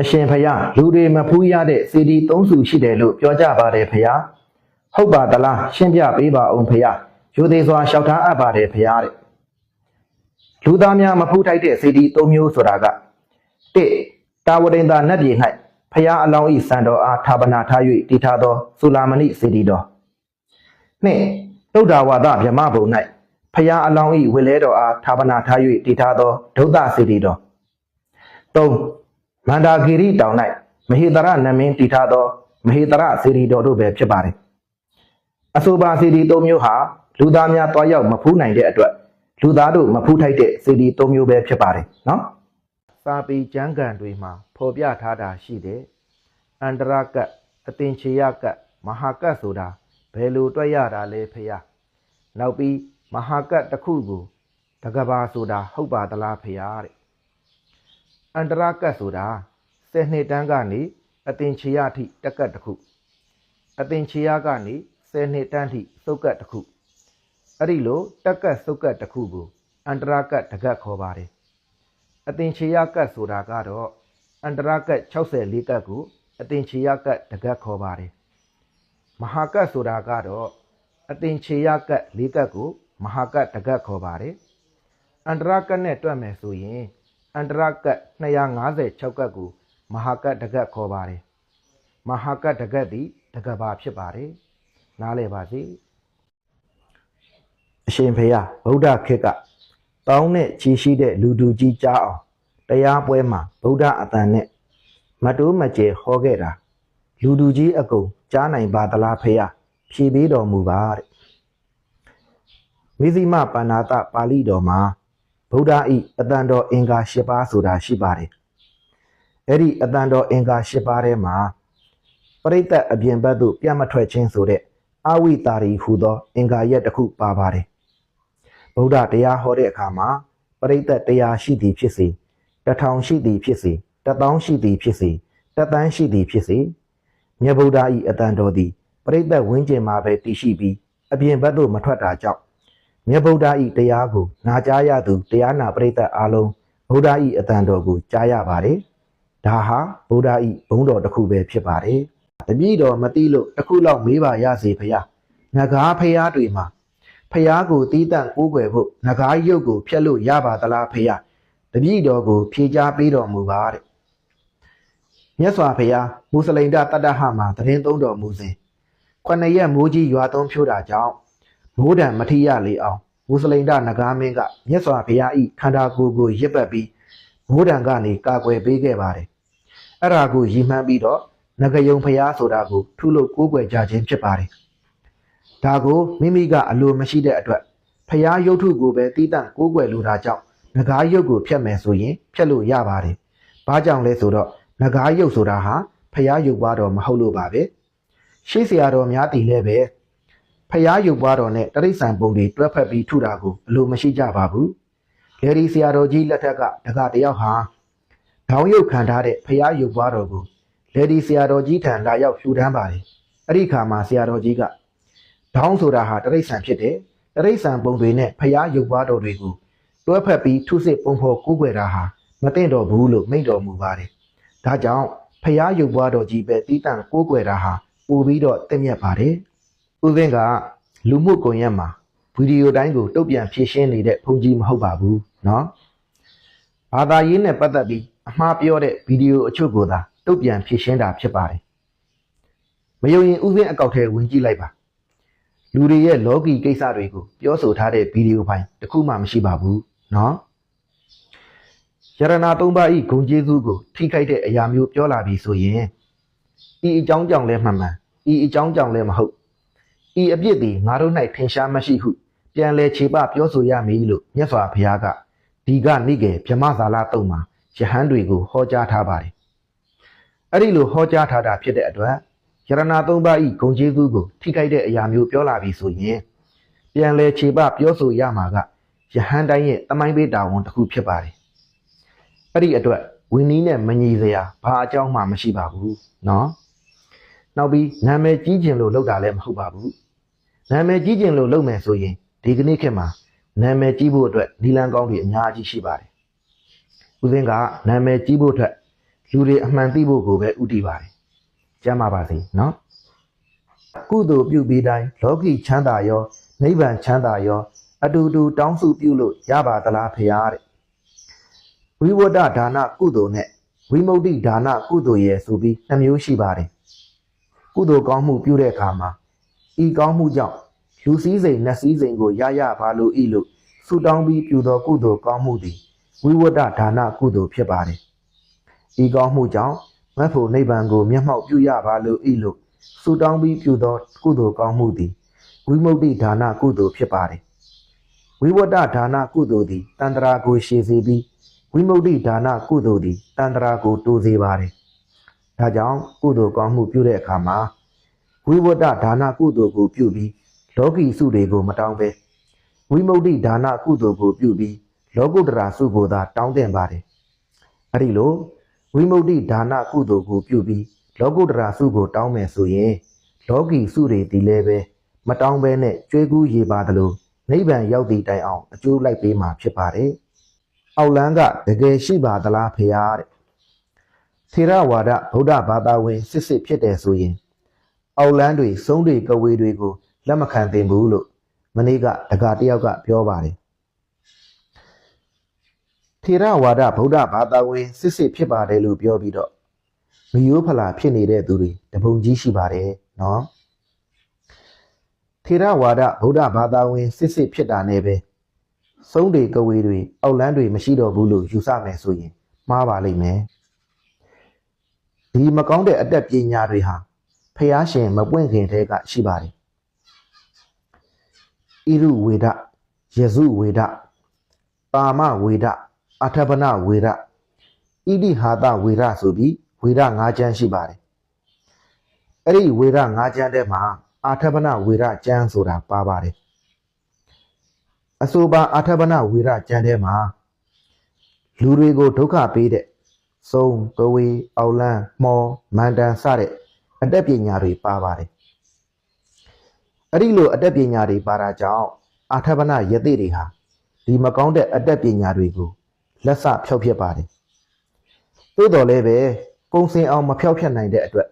အရှင်ဖယားလူတွေမဖူးရတဲ့စီဒီသုံးစုရှိတယ်လို့ပြောကြပါတယ်ဖယားဟုတ်ပါသလားရှင်းပြပေးပါအောင်ဖယားယူသေးစွာလျှောက်ထားအပ်ပါတယ်ဖယားတဲ့လူသားများမဖူးထိုက်တဲ့စီဒီသုံးမျိုးဆိုတာကတစ်တာဝရိန္ဒာနတ်ပြည်၌ဖယားအလောင်းဤစံတော်အားဌာပနာထား၍တည်ထားသောသုလာမဏိစီဒီတော်နှစ်တုဒ္ဓဝါဒဗြဟ္မဘုံ၌ဖယားအလောင်းဤဝိလဲတော်အားဌာပနာထား၍တည်ထားသောဒုဒ္ဒစီဒီတော်၃ မန္တာဂီရိတောင်၌မဟေတရနမင်းတည်ထားသောမဟေတရစီရီတော်တို့ပဲဖြစ်ပါတယ်အဆိုပါစီရီ၃မျိုးဟာလူသားများတွားရောက်မဖူးနိုင်တဲ့အတွက်လူသားတို့မဖူးထိုက်တဲ့စီရီ၃မျိုးပဲဖြစ်ပါတယ်နော်စာပေကျမ်းဂန်တွေမှာဖော်ပြထားတာရှိတယ်အန္တရကတ်အတင်ချေယကတ်မဟာကတ်ဆိုတာဘယ်လိုတွက်ရတာလဲဖေယနောက်ပြီးမဟာကတ်တစ်ခုကိုတကဘာဆိုတာဟုတ်ပါသလားဖေယတဲ့ အန္တရာကတ်ဆိုတာ10နှစ်တန်းကနေအတင်ချေရထိတက်ကတ်တစ်ခုအတင်ချေရကနေ10နှစ်တန်းထိစုတ်ကတ်တစ်ခုအဲ့ဒီလိုတက်ကတ်စုတ်ကတ်တစ်ခုကိုအန္တရာကတ်တကတ်ခေါ်ပါတယ်အတင်ချေရကတ်ဆိုတာကတော့အန္တရာကတ်64ကတ်ကိုအတင်ချေရကတ်တကတ်ခေါ်ပါတယ်မဟာကတ်ဆိုတာကတော့အတင်ချေရကတ်၄ကတ်ကိုမဟာကတ်တကတ်ခေါ်ပါတယ်အန္တရာကတ်နဲ့တွက်မယ်ဆိုရင် အန္တရကတ်256ကတ်ကိုမဟာကတ်တကတ်ခေါ်ပါတယ်မဟာကတ်တကတ်သည်တကဘာဖြစ်ပါတယ်နားလည်ပါစေအရှင်ဖေယဗုဒ္ဓခေတ်ကတောင်းနဲ့ချီရှိတဲ့လူတူကြီးကြားအောင်တရားပွဲမှာဗုဒ္ဓအတန်နဲ့မတိုးမကျဲဟောခဲ့တာလူတူကြီးအကုန်ကြားနိုင်ပါသလားဖေယဖြေပေးတော်မူပါတဲ့မိဇိမပဏာတပါဠိတော်မှာ ဗုဒ္ဓဤအတန်တော်အင်္ဂါ၈ပါးဆိုတာရှိပါတယ်။အဲ့ဒီအတန်တော်အင်္ဂါ၈ပါးထဲမှာပရိသတ်အပြင်ဘက်သို့ပြတ်မထွက်ခြင်းဆိုတဲ့အဝိတာရီဟူသော အင်္ဂါရက်တစ်ခုပါပါတယ်။ဗုဒ္ဓတရားဟောတဲ့အခါမှာပရိသတ်တရားရှိသည်ဖြစ်စေတထောင်ရှိသည်ဖြစ်စေတသောင်းရှိသည်ဖြစ်စေတသန်းရှိသည်ဖြစ်စေမြတ်ဗုဒ္ဓဤအတန်တော်သည်ပရိသတ်ဝင်းကျင်မှာပဲတည်ရှိပြီးအပြင်ဘက်သို့မထွက်တာကြောင့် မြတ်ဗုဒ္ဓဤတရားကိုနာကြားရသူတရားနာပရိသတ်အားလုံးဗုဒ္ဓဤအတန်တော်ကိုကြားရပါတယ်။ဒါဟာဗုဒ္ဓဤဘုန်းတော်တစ်ခုပဲဖြစ်ပါတယ်။တပည့်တော်မသိလို့တစ်ခုလောက်မေးပါရစေဖရာ။ငကားဖရာတွေမှာဖရာကိုတီးတန့်ကိုးကွယ်ဖို့ငကားရုပ်ကိုဖျက်လို့ရပါသလားဖရာ။တပည့်တော်ကိုဖြေကြားပေးတော်မူပါတဲ့။မြတ်စွာဘုရားမူစလိန်ဒတတ္တဟမှာတရင်သုံးတော်မူစဉ်ခொနှစ်ရက်မိုးကြီးရွာသွန်းဖြိုးတာကြောင့် မိုးဒဏ်မထိရလေအောင်မွ슬ိန်ဒနဂါမင်းကမြတ်စွာဘုရားဤခန္ဓာကိုယ်ကိုရစ်ပတ်ပြီးမိုးဒဏ်ကနေကာကွယ်ပေးခဲ့ပါတယ်။အဲ့ဒါကိုရည်မှန်းပြီးတော့ငကယုံဘုရားဆိုတာကိုထုလို့ကိုးကွယ်ကြခြင်းဖြစ်ပါတယ်။ဒါကိုမိမိကအလိုမရှိတဲ့အတွက်ဘုရားရုပ်ထုကိုပဲတီးတန့်ကိုးကွယ်လိုတာကြောင့်ငကားရုပ်ကိုဖျက်မယ်ဆိုရင်ဖျက်လို့ရပါတယ်။ဘာကြောင့်လဲဆိုတော့ငကားရုပ်ဆိုတာဟာဘုရားရုပ်ပွားတော်မဟုတ်လို့ပါပဲ။ရှေးဆရာတော်များတည်လဲပဲ ဖျားရုပ်ပွားတော်နဲ့တရိษံပုံတွေတွဲဖက်ပြီးထုတာကိုအလိုမရှိကြပါဘူး။လေဒီဆရာတော်ကြီးလက်ထက်ကတကတယောက်ဟာခေါင်းရုပ်ခံထားတဲ့ဖျားရုပ်ပွားတော်ကိုလေဒီဆရာတော်ကြီးထံလာရောက်ရှူတန်းပါတယ်။အဲ့ဒီခါမှာဆရာတော်ကြီးကဒေါင်းဆိုတာဟာတရိษံဖြစ်တယ်။တရိษံပုံတွေနဲ့ဖျားရုပ်ပွားတော်တွေကိုတွဲဖက်ပြီးထုစစ်ပုံဖော်ကူးကွယ်တာဟာမသင့်တော်ဘူးလို့မိန့်တော်မူပါတယ်။ဒါကြောင့်ဖျားရုပ်ပွားတော်ကြီးပဲတီးတန့်ကိုးကွယ်တာဟာပိုပြီးတော့တင့်မြတ်ပါတယ်။ ဦးသိန်းကလူမှုကွန်ရက်မှာဗီဒီယိုတိုင်းကိုတုတ်ပြန်ဖြည့်ရှင်းနေတဲ့ဘုန်းကြီးမဟုတ်ပါဘူးเนาะဘာသာရေးနဲ့ပတ်သက်ပြီးအမှားပြောတဲ့ဗီဒီယိုအချို့ကိုသာတုတ်ပြန်ဖြည့်ရှင်းတာဖြစ်ပါတယ်မယုံရင်ဦးသိန်းအကောက်ထဲဝင်ကြည့်လိုက်ပါလူတွေရဲ့လောကီကိစ္စတွေကိုပြောဆိုထားတဲ့ဗီဒီယိုဖိုင်တစ်ခုမှမရှိပါဘူးเนาะယရနာသုံးပါးဤဂုံကျေးဇူးကိုထိခိုက်တဲ့အရာမျိုးပြောလာပြီဆိုရင်ဤအကြောင်းကြောင့်လဲမှန်မှန်ဤအကြောင်းကြောင့်လဲမဟုတ် ဤအပြစ်သည်ငါတို့၌ထင်ရှားမရှိဟုပြန်လဲခြေပပြောဆိုရမည်လို့မြတ်စွာဘုရားကဒီကနိကေဗြဟ္မဇာလတုံမှာယဟန်တွေကိုဟောကြားထားပါတယ်။အဲ့ဒီလိုဟောကြားထားတာဖြစ်တဲ့အတွက်ယရဏသုံးပါးဤဂုံကျေးဇူးကိုထိခိုက်တဲ့အရာမျိုးပြောလာပြီဆိုရင်ပြန်လဲခြေပပြောဆိုရမှာကယဟန်တိုင်းရဲ့တမိုင်းပေးတာဝန်တစ်ခုဖြစ်ပါတယ်။အဲ့ဒီအတွက်ဝင်းနီးနဲ့မညီစရာဘာအကြောင်းမှမရှိပါဘူးเนาะ နောက်ပြီးနာမည်ကြီးကျင်လို့လုပ်တာလည်းမဟုတ်ပါဘူး နာမည်ကြီးကျင်လို့လုပ်မယ်ဆိုရင်ဒီကနေ့ခေတ်မှာနာမည်ကြီးဖို့အတွက်နီလန်းကောင်းတွေအများကြီးရှိပါတယ်ဦးစင်းကနာမည်ကြီးဖို့အတွက်လူတွေအမှန်သိဖို့ကိုပဲဥတည်ပါတယ်ကျမ်းပါပါစေနော်ကုသိုလ်ပြုပြီးတိုင်းလောကီချမ်းသာရောနိဗ္ဗာန်ချမ်းသာရောအတူတူတောင်းစုပြုလို့ရပါသလားဖေဟာတဲ့ဝိဝဒဒါနကုသိုလ်နဲ့ဝိမု ക്തി ဒါနကုသိုလ်ရဲ့ဆိုပြီးနှမျိုးရှိပါတယ်ကုသိုလ်ကောင်းမှုပြုတဲ့အခါမှာ ဤကောင်းမှုကြောင့်လူစည်းစိမ်နတ်စည်းစိမ်ကိုရရပါလို့ဤလို့ဆုတောင်းပြီးပြုသောကုသိုလ်ကောင်းမှုသည်ဝိဝဒဒါနကုသိုလ်ဖြစ်ပါတယ်ဤကောင်းမှုကြောင့်မတ်ဖို့နိဗ္ဗာန်ကိုမျက်မှောက်ပြုရပါလို့ဤလို့ဆုတောင်းပြီးပြုသောကုသိုလ်ကောင်းမှုသည်ဝိမု ക്തി ဒါနကုသိုလ်ဖြစ်ပါတယ်ဝိဝဒဒါနကုသိုလ်သည်တန္တရာကိုရှည်စေပြီးဝိမု ക്തി ဒါနကုသိုလ်သည်တန္တရာကိုတိုးစေပါတယ်ဒါကြောင့်ကုသိုလ်ကောင်းမှုပြုတဲ့အခါမှာ ဝိဝဒဒါနကုသိုလ်ကိုပြုပြီးလောကီစုတွေကိုမတောင်းပဲဝိမု ക്തി ဒါနကုသိုလ်ကိုပြုပြီးလောကုတ္တရာစုကိုသာတောင်းတင်ပါတယ်အဲ့ဒီလိုဝိမု ക്തി ဒါနကုသိုလ်ကိုပြုပြီးလောကုတ္တရာစုကိုတောင်းမယ်ဆိုရင်လောကီစုတွေဒီလည်းပဲမတောင်းဘဲနဲ့ကြွေးကူးရေပါသလိုနိဗ္ဗာန်ရောက်သည့်တိုင်အောင်အကျိုးလိုက်ပေးမှာဖြစ်ပါတယ်အောက်လန်းကတကယ်ရှိပါသလားဖေဟာတဲ့ထေရဝါဒဗုဒ္ဓဘာသာဝင်စစ်စစ်ဖြစ်တယ်ဆိုရင် အောက်လန်းတွေစုံးတွေကဝေတွေကိုလက်မခံသင့်ဘူးလို့မနေ့ကတက္ကတယောက်ကပြောပါတယ်ထေရဝါဒဗုဒ္ဓဘာသာဝင်စစ်စစ်ဖြစ်ပါတယ်လို့ပြောပြီးတော့မယိုးဖလာဖြစ်နေတဲ့သူတွေတပုံကြီးရှိပါတယ်နော်ထေရဝါဒဗုဒ္ဓဘာသာဝင်စစ်စစ်ဖြစ်တာနဲ့ပဲစုံးတွေကဝေတွေအောက်လန်းတွေမရှိတော့ဘူးလို့ယူဆမယ်ဆိုရင်မှားပါလိမ့်မယ်ဒီမကောင်းတဲ့အတက်ပညာတွေဟာ ဖះရှင်မပွင့်ခင်တည်းကရှိပါတယ်ဣရုဝေဒယဇုဝေဒပါမဝေဒအထပနဝေဒဣတိဟာတဝေဒဆိုပြီးဝေဒ၅ကျမ်းရှိပါတယ်အဲ့ဒီဝေဒ၅ကျမ်းထဲမှာအာထပနဝေဒကျမ်းဆိုတာပါပါတယ်အဆိုပါအာထပနဝေဒကျမ်းထဲမှာလူတွေကိုဒုက္ခပေးတဲ့စုံကဝေအောက်လန်းမော်မန္တန်စတဲ့ အတတ်ပညာတွေပါပါတယ်အဲ့ဒီလိုအတတ်ပညာတွေပါတာကြောင့်အာထပနယသိတွေဟာဒီမကောင်းတဲ့အတတ်ပညာတွေကိုလက်ဆဖျောက်ဖျက်ပါတယ်သို့တော်လည်းပဲကုံစင်အောင်မဖျောက်ဖျက်နိုင်တဲ့အတွက်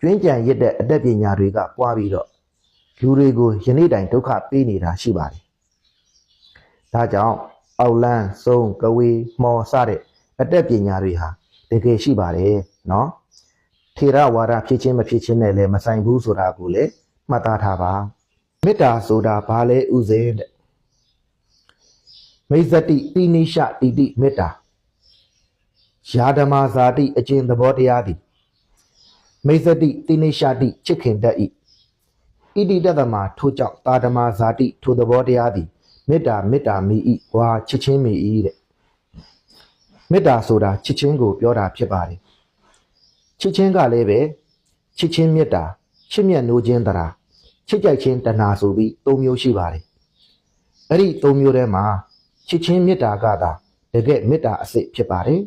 ကျွင်းကြံရစ်တဲ့အတတ်ပညာတွေကပွားပြီးတော့လူတွေကိုယနေ့တိုင်ဒုက္ခပေးနေတာရှိပါတယ်ဒါကြောင့်အောက်လန်းစုံကဝေမော်စတဲ့အတတ်ပညာတွေဟာတကယ်ရှိပါတယ်နော် ထေရဝါဒဖြစ်ချင်းမဖြစ်ချင်းနဲ့လည်းမဆိုင်ဘူးဆိုတာကိုလည်းမှတ်သားထားပါမေတ္တာဆိုတာဘာလဲဥစဉ်တဲ့မိဇ္ဇတိတိနိရှတိတိမေတ္တာယာဓမာဇာတိအကျင့်သဘောတရားသည်မိဇ္ဇတိတိနိရှတိချစ်ခင်တတ်၏ဣတိတတမထိုကြောင့်တာဓမာဇာတိထိုသဘောတရားသည်မေတ္တာမေတ္တာမိ၏ဝါချစ်ချင်းမိ၏တဲ့မေတ္တာဆိုတာချစ်ချင်းကိုပြောတာဖြစ်ပါတယ် ချစ်ချင်းကလည်းပဲချစ်ချင်းမေတ္တာချစ်မြတ်နိုးခြင်းတရားချစ်ကြိုက်ခြင်းတဏှာဆိုပြီး၃မျိုးရှိပါတယ်အဲ့ဒီ၃မျိုးထဲမှာချစ်ချင်းမေတ္တာကသာတကယ်မေတ္တာအစစ်ဖြစ်ပါတယ်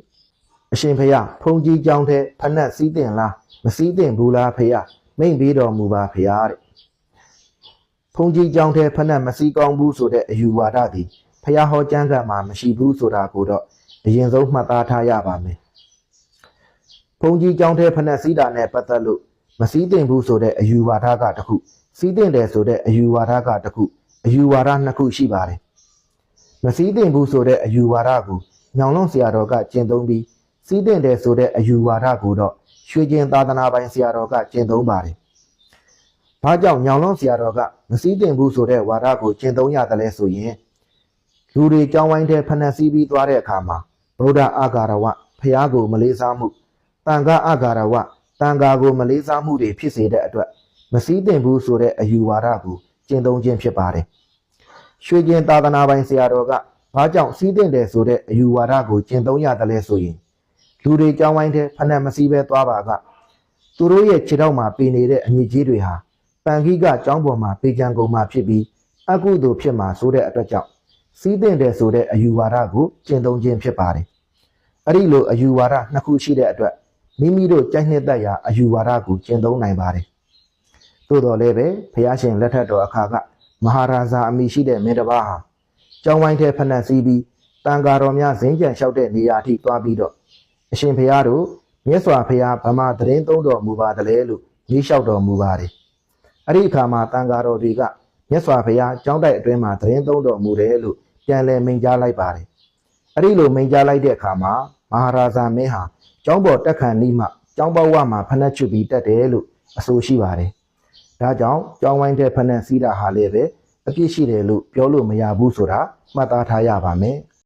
အရှင်ဖျားဖုန်ကြီးကြောင်းတဲ့ဖဏတ်စည်းတင်လားမစည်းတင်ဘူးလားဖျားမိန်ပေးတော်မူပါဖျားတဲ့ဖုန်ကြီးကြောင်းတဲ့ဖဏတ်မစည်းကောင်းဘူးဆိုတဲ့အယူဝါဒသည်ဖျားဟောကျမ်းကမှာမရှိဘူးဆိုတာကိုတော့အရင်ဆုံးမှတ်သားထားရပါမယ် ဖုန်ကြီးကြောင်းတဲ့ဖဏတ်စည်းတာနဲ့ပတ်သက်လို့မစည်းတင်ဘူးဆိုတဲ့အယူဝါဒကတစ်ခုစည်းတင်တယ်ဆိုတဲ့အယူဝါဒကတစ်ခုအယူဝါဒနှစ်ခုရှိပါတယ်မစည်းတင်ဘူးဆိုတဲ့အယူဝါဒကိုညောင်လုံးဆရာတော်ကကျင့်သုံးပြီးစီးတင်တယ်ဆိုတဲ့အယူဝါဒကိုတော့ရွှေကျင်သာသနာပိုင်ဆရာတော်ကကျင့်သုံးပါတယ်။ဘာကြောင့်ညောင်လုံးဆရာတော်ကမစည်းတင်ဘူးဆိုတဲ့ဝါဒကိုကျင့်သုံးရတယ်လဲဆိုရင်လူတွေကြောင်းဝိုင်းတဲ့ဖဏစီးပြီးသွားတဲ့အခါမှာဗုဒ္ဓအာဂါရဝဖះကိုမလေးစားမှု တန်ခါအာဂါရဝတန်ခါကိုမလေးစားမှုတွေဖြစ်စေတဲ့အတွက်မစည်းတင်ဘူးဆိုတဲ့အယူဝါဒကိုကျင့်သုံးခြင်းဖြစ်ပါတယ်။ရွှေကျင်သာသနာပိုင်ဆရာတော်ကဘာကြောင့်စီးတင်တယ်ဆိုတဲ့အယူဝါဒကိုကျင့်သုံးရတယ်လဲဆိုရင်လူတွေကြောင်းဝိုင်းတဲ့ဖဏတ်မစည်းပဲသွားပါကသူတို့ရဲ့ခြေထောက်မှာပေနေတဲ့အညစ်အကြေးတွေဟာပန်ခိကကျောင်းပေါ်မှာပေကြံကုန်မှာဖြစ်ပြီးအကုသိုလ်ဖြစ်မှာဆိုတဲ့အတွက်ကြောင့်စီးတင်တယ်ဆိုတဲ့အယူဝါဒကိုကျင့်သုံးခြင်းဖြစ်ပါတယ်။အဲ့ဒီလိုအယူဝါဒနှစ်ခုရှိတဲ့အတွက် မိမိတို့ကြိုက်နှစ်သက်ရာအယူဝါဒကိုကျင့်သုံးနိုင်ပါတယ်။သို့တော်လည်းပဲဘုရားရှင်လက်ထက်တော်အခါကမဟာရာဇာအမိရှိတဲ့မင်းတစ်ပါးဟာကျောင်းဝိုင်းထဲဖဏတ်စည်းပြီးတန်ဃာတော်များဇင်းကြံလျှောက်တဲ့နေရာအထိသွားပြီးတော့အရှင်ဘုရားတို့မြတ်စွာဘုရားဗမာသတင်းသုံးတော်မူပါတလဲလို့ကြီးလျှောက်တော်မူပါတယ်အဲ့ဒီအခါမှာတန်ဃာတော်တွေကမြတ်စွာဘုရားကျောင်းတိုက်အတွင်းမှာသတင်းသုံးတော်မူတယ်လို့ပြန်လည်မိန့်ကြားလိုက်ပါတယ်အဲ့ဒီလိုမိန့်ကြားလိုက်တဲ့အခါမှာမဟာရာဇာမင်းဟာ ကျောင်းပေါ်တက်ခန့်နီးမှကျောင်းပေါ်ဝမှာဖနှက်ချွတ်ပြီးတက်တယ်လို့အဆိုရှိပါတယ်ဒါကြောင့်ကျောင်းဝိုင်းတဲ့ဖနှက်စီးတာဟာလည်းပဲအပြစ်ရှိတယ်လို့ပြောလို့မရဘူးဆိုတာမှတ်သားထားရပါမယ်